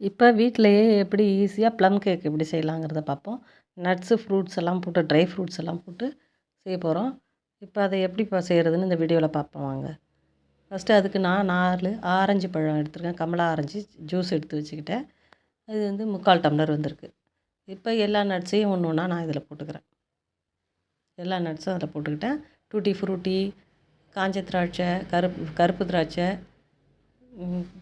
இப்போ வீட்டிலேயே எப்படி ஈஸியாக ப்ளம் கேக் எப்படி செய்யலாங்கிறத பார்ப்போம். நட்ஸு ஃப்ரூட்ஸ் எல்லாம் போட்டு ட்ரை ஃப்ரூட்ஸ் எல்லாம் போட்டு செய்ய போகிறோம் இப்போ அதை எப்படி இப்போ செய்கிறதுன்னு இந்த வீடியோவில் பார்ப்போம் வாங்க. ஃபஸ்ட்டு அதுக்கு நான் நாலு ஆரஞ்சு பழம் எடுத்துருக்கேன். கமலா ஆரஞ்சு ஜூஸ் எடுத்து வச்சுக்கிட்டேன். அது வந்து முக்கால் டம்ளர் வந்திருக்கு. இப்போ எல்லா நட்ஸையும் ஒன்று ஒன்றா நான் இதில் போட்டுக்கிறேன். எல்லா நட்ஸும் அதில் போட்டுக்கிட்டேன். டூட்டி ஃப்ரூட்டி காஞ்ச திராட்சை கருப்பு கருப்பு திராட்சை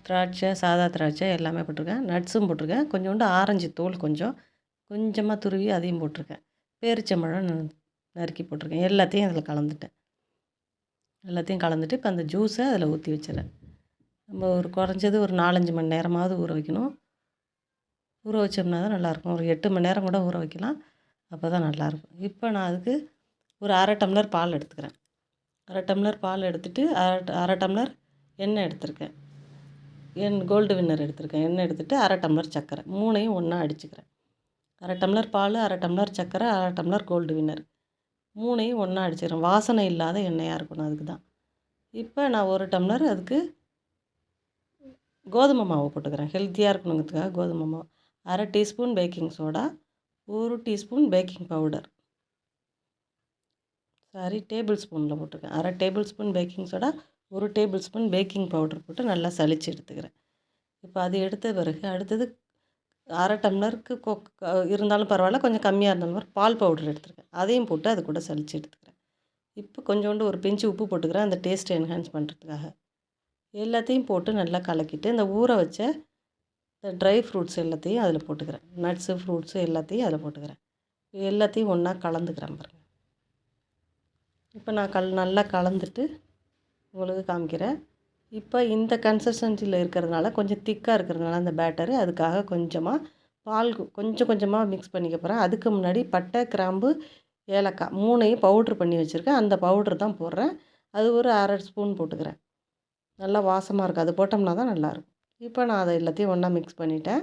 திராட்சை சாதா திராட்சை எல்லாமே போட்டிருக்கேன். நட்ஸும் போட்டிருக்கேன். கொஞ்சோண்டு ஆரஞ்சு தோல் கொஞ்சம். கொஞ்சமாக துருவி அதையும் போட்டிருக்கேன். பேரிச்சம்பழம் ந- நறுக்கி போட்டிருக்கேன். எல்லாத்தையும் அதில் கலந்துட்டேன். எல்லாத்தையும் கலந்துட்டு இப்போ அந்த ஜூஸை அதில் ஊற்றி வச்சிடறேன். நம்ம ஒரு குறைஞ்சது ஒரு நாலஞ்சு மணி நேரமாவது ஊற வைக்கணும். ஊற வச்சோம்னா தான் நல்லாயிருக்கும். ஒரு எட்டு மணி நேரம் கூட ஊற வைக்கலாம். அப்போ தான் நல்லாயிருக்கும். இப்போ நான் அதுக்கு ஒரு அரை டம்ளர் பால் எடுத்துக்கிறேன். அரை டம்ளர் பால் எடுத்துகிட்டு அரை அரை டம்ளர் எண்ணெய் எடுத்திருக்கேன். என் கோல்டு வின்னர் எடுத்திருக்கேன். எண்ணெய் எடுத்துகிட்டு அரை டம்ளர் சர்க்கரை. மூணையும் ஒன்றா அடிச்சுக்கிறேன். அரை டம்ளர் பால் அரை டம்ளர் சர்க்கரை அரை டம்ளர் கோல்டு வின்னர் மூணையும் ஒன்றா அடிச்சுக்கிறேன். வாசனை இல்லாத எண்ணெயாக இருக்கணும் அதுக்கு தான் இப்போ நான் ஒரு டம்ளர் அதுக்கு கோதுமை மாவு போட்டுக்கிறேன். ஹெல்த்தியாக இருக்கணுங்கிறதுக்காக கோதுமை மாவு. அரை டீஸ்பூன் பேக்கிங் சோடா ஒரு teaspoon baking powder sorry table ஸ்பூனில் போட்டிருக்கேன் அரை டேபிள் ஸ்பூன் பேக்கிங் சோடா ஒரு டேபிள் ஸ்பூன் பேக்கிங் பவுடர் போட்டு நல்லா சளிச்சு எடுத்துக்கிறேன். இப்போ அது எடுத்த பிறகு அடுத்தது அரை டம்ளருக்கு கொக் இருந்தாலும் பரவாயில்ல கொஞ்சம் கம்மியாக இருந்தாலும் பால் பவுடர் எடுத்துருக்கேன். அதையும் போட்டு அது கூட சளிச்சு எடுத்துக்கிறேன். இப்போ கொஞ்சோண்டு ஒரு பிஞ்சு உப்பு போட்டுக்கிறேன் அந்த டேஸ்ட்டை என்ஹான்ஸ் பண்ணுறதுக்காக எல்லாத்தையும் போட்டு நல்லா கலக்கிட்டு இந்த ஊற வச்ச இந்த ட்ரை ஃப்ரூட்ஸ் எல்லாத்தையும் அதில் போட்டுக்கிறேன். நட்ஸு ஃப்ரூட்ஸு எல்லாத்தையும் அதில் போட்டுக்கிறேன். எல்லாத்தையும் ஒன்றா கலந்துக்கிறேன் பாருங்கள் இப்போ நான் கல் நல்லா கலந்துட்டு உங்களுக்கு காமிக்கிறேன். இப்போ இந்த கன்சிஸ்டன்சியில் இருக்கிறதுனால கொஞ்சம் திக்காக இருக்கிறதுனால அந்த பேட்டரு அதுக்காக கொஞ்சமாக பால் கொஞ்சம் கொஞ்சமாக மிக்ஸ் பண்ணிக்க போகிறேன் அதுக்கு முன்னாடி பட்டை கிராம்பு ஏலக்காய் மூணையும் பவுட்ரு பண்ணி வச்சுருக்கேன். அந்த பவுட்ரு தான் போடுறேன். அது ஒரு அரை ஸ்பூன் போட்டுக்கிறேன். நல்லா வாசமாக இருக்கும். அது போட்டோம்னா தான் நல்லாயிருக்கும். இப்போ நான் அதை எல்லாத்தையும் ஒன்றா மிக்ஸ் பண்ணிட்டேன்.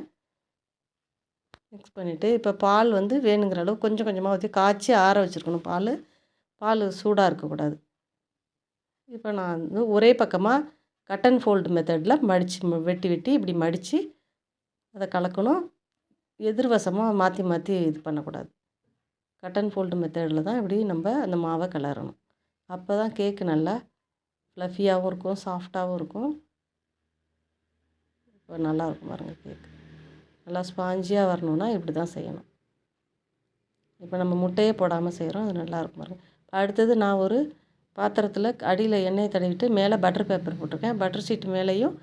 மிக்ஸ் பண்ணிவிட்டு இப்போ பால் வந்து வேணுங்கிற அளவு கொஞ்சம் கொஞ்சமாக ஊற்றி காய்ச்சி ஆற வச்சுருக்கணும். பால் பால் சூடாக இருக்கக்கூடாது. இப்போ நான் வந்து ஒரே பக்கமாக கட் அண்ட் ஃபோல்டு மெத்தடில் மடித்து வெட்டி வெட்டி இப்படி மடித்து அதை கலக்கணும். எதிர்வசமாக மாற்றி மாற்றி இது பண்ணக்கூடாது. கட் அண்ட் ஃபோல்டு மெத்தடில் தான் இப்படி நம்ம அந்த மாவை கிளறணும். அப்போ தான் கேக்கு நல்லா ஃப்ளஃபியாகவும் இருக்கும் சாஃப்டாகவும் இருக்கும். இப்போ நல்லா இருக்கும் பாருங்கள் கேக் நல்லா ஸ்பாஞ்சியாக வரணும்னா இப்படி தான் செய்யணும். இப்போ நம்ம முட்டையே போடாமல் செய்கிறோம் அது நல்லா இருக்கும் பாருங்கள் அடுத்தது நான் ஒரு பாத்திரத்தில் அடியில் எண்ணெய் தடவிட்டு மேலே பட்டர் பேப்பர் போட்டிருக்கேன். பட்டர் ஷீட் மேலேயும்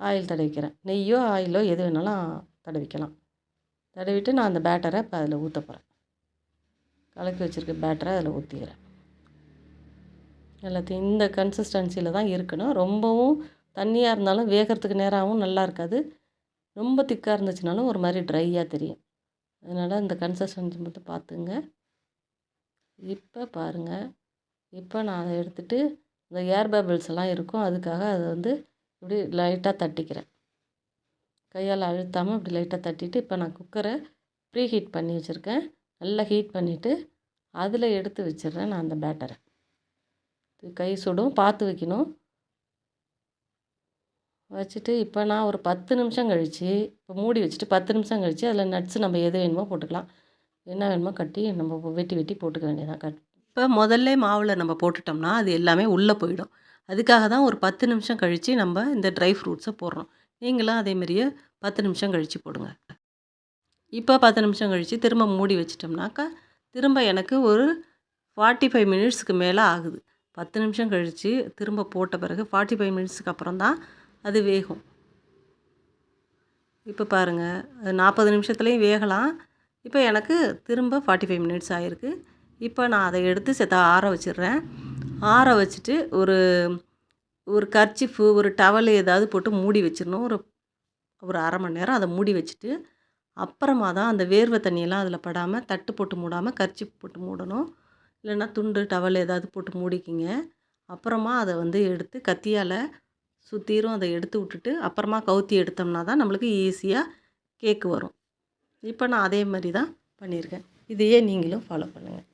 ஆயில் தடவிக்கிறேன். நெய்யோ ஆயிலோ எது வேணாலும் தடவிக்கலாம். தடவிட்டு நான் அந்த பேட்டரை இப்போ அதில் ஊற்ற போகிறேன் கலக்கி வச்சுருக்க பேட்டரை அதில் ஊற்றிக்கிறேன் எல்லாத்தையும் இந்த கன்சிஸ்டன்சியில் தான் இருக்கணும். ரொம்பவும் தண்ணியாக இருந்தாலும் வேகிறதுக்கு நேராகவும் நல்லா இருக்காது. ரொம்ப திக்காக இருந்துச்சுனாலும் ஒரு மாதிரி ட்ரையாக தெரியும். அதனால் இந்த கன்சிஸ்டன்சி மட்டும் பார்த்துங்க. இப்போ பாருங்கள் இப்போ நான் அதை எடுத்துகிட்டு இந்த ஏர் பபிள்ஸ் எல்லாம் இருக்கும் அதுக்காக அதை வந்து இப்படி லைட்டாக தட்டிக்கிறேன். கையால் அழுத்தாமல் இப்படி லைட்டாக தட்டிட்டு இப்போ நான் குக்கரை ப்ரீ ஹீட் பண்ணி வச்சுருக்கேன். நல்லா ஹீட் பண்ணிவிட்டு அதில் எடுத்து வச்சிடுறேன் நான் அந்த பேட்டரை கை சுடும் பார்த்து வைக்கணும். வச்சுட்டு இப்போ நான் ஒரு பத்து நிமிஷம் கழித்து இப்போ மூடி வச்சுட்டு பத்து நிமிஷம் கழித்து அதில் நட்ஸ் நம்ம எது வேணுமோ போட்டுக்கலாம். என்ன வேணுமோ கட்டி நம்ம வெட்டி வெட்டி போட்டுக்க வேண்டியதான் கட் இப்போ முதல்ல மாவில் நம்ம போட்டுட்டோம்னா அது எல்லாமே உள்ளே போயிடும். அதுக்காக தான் ஒரு பத்து நிமிஷம் கழித்து நம்ம இந்த ட்ரை ஃப்ரூட்ஸை போடுறோம். நீங்களும் அதே மாதிரியே பத்து நிமிஷம் கழித்து போடுங்க. இப்போ பத்து நிமிஷம் கழித்து திரும்ப மூடி வச்சிட்டோம்னாக்கா திரும்ப எனக்கு ஒரு ஃபார்ட்டி ஃபைவ் மினிட்ஸ்க்கு மேலே ஆகுது. பத்து நிமிஷம் கழித்து திரும்ப போட்ட பிறகு ஃபார்ட்டி ஃபைவ் மினிட்ஸ்க்கு அப்புறம் தான் அது வேகும். இப்போ பாருங்கள் நாற்பது நிமிஷத்துலேயும் வேகலாம். இப்போ எனக்கு திரும்ப ஃபார்ட்டி ஃபைவ் மினிட்ஸ் ஆகிருக்கு இப்போ நான் அதை எடுத்து செத்த ஆற வச்சிடுறேன். ஆற வச்சுட்டு ஒரு ஒரு கர்ச்சிஃபு ஒரு டவல் ஏதாவது போட்டு மூடி வச்சிடணும். ஒரு ஒரு அரை மணி நேரம் அதை மூடி வச்சுட்டு அப்புறமா தான் அந்த வேர்வை தண்ணியெல்லாம் அதில் படாமல் தட்டு போட்டு மூடாமல் கர்ச்சி போட்டு மூடணும். இல்லைன்னா துண்டு டவல் ஏதாவது போட்டு மூடிக்கிங்க. அப்புறமா அதை வந்து எடுத்து கத்தியால் சுற்றிரும் அதை எடுத்து விட்டுட்டு அப்புறமா கவுத்தி எடுத்தோம்னா தான் நம்மளுக்கு ஈஸியாக கேக்கு வரும். இப்போ நான் அதே மாதிரி தான் பண்ணியிருக்கேன். இதையே நீங்களும் ஃபாலோ பண்ணுங்கள்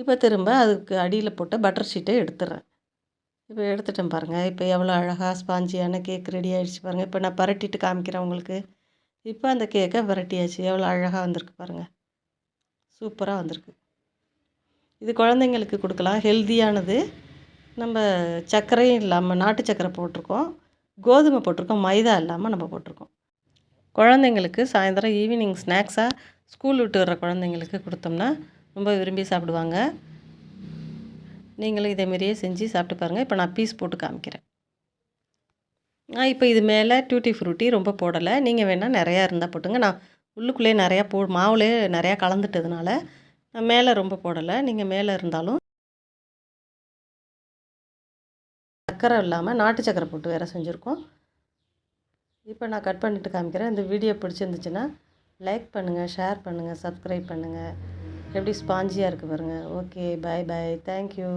இப்போ திரும்ப அதுக்கு அடியில் போட்ட பட்டர் ஷீட்டை எடுத்துடுறேன். இப்போ எடுத்துட்டேன் பாருங்கள் இப்போ எவ்வளோ அழகாக ஸ்பாஞ்சியான கேக் ரெடி ஆகிடுச்சு பாருங்கள் இப்போ நான் பரட்டிட்டு காமிக்கிறேன் உங்களுக்கு. இப்போ அந்த கேக்கை விரட்டியாச்சு. எவ்வளோ அழகாக வந்திருக்கு பாருங்கள் சூப்பராக வந்திருக்கு. இது குழந்தைங்களுக்கு கொடுக்கலாம். ஹெல்த்தியானது நம்ம சர்க்கரையும் இல்லாமல் நாட்டு சர்க்கரை போட்டிருக்கோம். கோதுமை போட்டிருக்கோம். மைதா இல்லாமல் நம்ம போட்டிருக்கோம். குழந்தைங்களுக்கு சாயந்தரம் ஈவினிங் ஸ்நாக்ஸாக ஸ்கூல் விட்டு வர்ற குழந்தைங்களுக்கு கொடுத்தோம்னா ரொம்ப விரும்பி சாப்பிடுவாங்க. நீங்களும் இதேமாரியே செஞ்சு சாப்பிட்டு பாருங்கள் இப்போ நான் பீஸ் போட்டு காமிக்கிறேன். நான் இப்போ இது மேலே டியூட்டி ஃப்ரூட்டி ரொம்ப போடலை. நீங்கள் வேணால் நிறையா இருந்தால் போட்டுங்க. நான் உள்ளுக்குள்ளேயே நிறையா போ மாவுலே நிறையா கலந்துட்டதுனால நான் மேலே ரொம்ப போடலை. நீங்கள் மேலே இருந்தாலும் சர்க்கரை இல்லாமல் நாட்டு சக்கரை போட்டு வேறு செஞ்சுருக்கோம். இப்போ நான் கட் பண்ணிவிட்டு காமிக்கிறேன். இந்த வீடியோ பிடிச்சிருந்துச்சுன்னா லைக் பண்ணுங்கள் ஷேர் பண்ணுங்கள் சப்ஸ்கிரைப் பண்ணுங்கள் எப்படி ஸ்பாஞ்சியாக இருக்குது பாருங்கள் ஓகே பை பாய் தேங்க்யூ